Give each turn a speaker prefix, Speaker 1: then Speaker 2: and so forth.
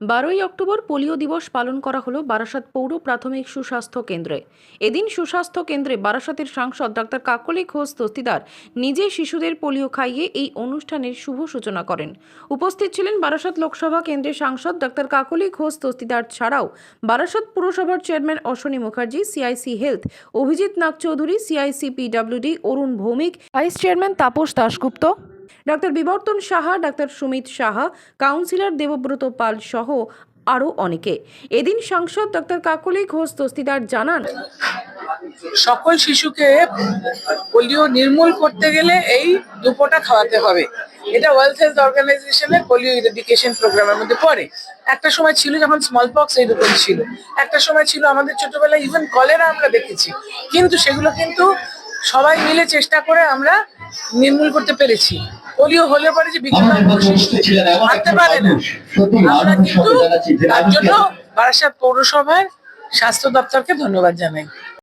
Speaker 1: বারোই October polio দিবস পালন করা হলো বারাসাত পৌর প্রাথমিক সুস্বাস্থ্য কেন্দ্রে। এদিন সুস্বাস্থ্য কেন্দ্রে বারাসাতের সাংসদ ডাক্তার কাকলি ঘোষ দস্তিদার নিজে শিশুদের পোলিও খাইয়ে এই অনুষ্ঠানের শুভ সূচনা করেন। উপস্থিত ছিলেন বারাসাত লোকসভা কেন্দ্রের সাংসদ ডাক্তার কাকলি ঘোষ দস্তিদার ছাড়াও বারাসাত পুরসভার chairman Ashwini Mukherjee CIC health Abhijit Nag Chowdhury CIC PWD Arun Bhowmik, vice chairman Tapas Dasgupta doctor Bibartan Saha, doctor Sumit Saha, councillor Debabrata Pal সহ আরও অনেকে। এদিন সাংসদ ডক্টর কাকলি ঘোষ দস্তিদার জানান,
Speaker 2: সকল শিশুকে পোলিও নির্মূল করতে গেলে এই দুপোটা খাওয়াতে হবে। এটা ওয়ার্ল্ড হেলথ অর্গানাইজেশনের পোলিও এডুকেশন প্রোগ্রামের মধ্যে পড়ে। একটা সময় ছিল যখন স্মল পক্স এইরকম ছিল। একটা সময় ছিল আমাদের ছোটবেলায় ইভেন কলেরা আমরা দেখেছি। কিন্তু সেগুলো কিন্তু সবাই মিলে চেষ্টা করে আমরা নির্মূল করতে পেরেছি। পোলিও হলে পরে যে শিশু হাঁটতে পারে না।
Speaker 3: সত্যি
Speaker 2: আমরা কিন্তু তার জন্য বারাসাত পৌরসভার স্বাস্থ্য দপ্তরকে ধন্যবাদ জানাই।